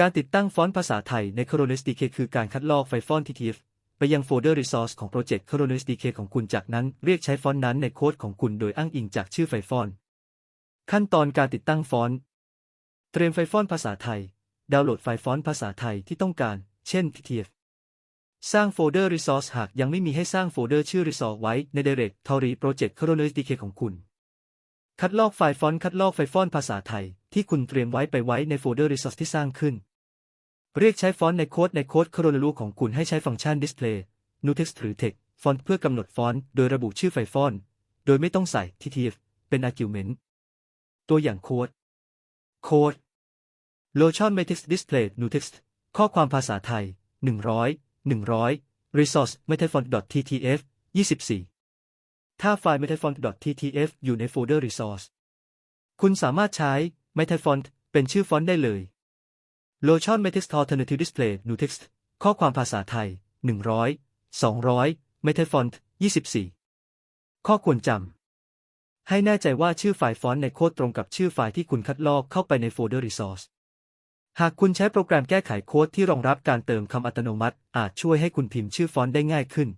การติดตั้งฟอนต์ภาษาไทยใน Coronis DK คือการคัดลอกไฟล์ฟอนต์ TTF ไปยังโฟลเดอร์ Resource ของโปรเจกต์ Coronis DK ของคุณจากนั้นเรียกใช้ฟอนต์นั้นในโค้ดของคุณโดยอ้างอิงจากชื่อไฟล์ฟอนต์ ขั้นตอนการติดตั้งฟอนต์ เตรียมไฟล์ฟอนต์ภาษาไทย ดาวน์โหลดไฟล์ฟอนต์ภาษาไทยที่ต้องการ เช่น TTF สร้างโฟลเดอร์ Resource หากยังไม่มีให้สร้างโฟลเดอร์ชื่อ Resource ไว้ใน Directory Project Coronis DK ของคุณ คัดลอกไฟล์ฟอนต์คัดลอกไฟล์ฟอนต์ภาษาไทย ที่คุณเตรียมไว้ไปไว้ในโฟลเดอร์ Resource ที่สร้างขึ้น เรียกใช้ฟอนต์ในโค้ดในโค้ด Coronalu ของคุณให้ใช้ฟังก์ชัน Display New Text หรือ Text Font เพื่อกำหนดฟอนต์โดยระบุชื่อไฟล์ฟอนต์โดยไม่ต้องใส่ TTF เป็น argument ตัวอย่างโค้ด โค้ด Lotion Matrix Display New Text ข้อความภาษาไทย 100 100 Resource metafont.ttf 24 ถ้าไฟล์ metafont.ttf อยู่ในโฟลเดอร์ Resource คุณสามารถใช้ metafont เป็นชื่อฟอนต์ได้เลย Lotion Matrix Alternative Display New Text ข้อความภาษาไทย 100 200 metafont 24 ข้อควรจำ ให้แน่ใจว่าชื่อไฟล์ฟอนต์ในโค้ดตรงกับชื่อไฟล์ที่คุณคัดลอกเข้าไปในโฟลเดอร์ Resource หากคุณใช้โปรแกรมแก้ไขโค้ดที่รองรับการเติมคำอัตโนมัติ อาจช่วยให้คุณพิมพ์ชื่อฟอนต์ได้ง่ายขึ้น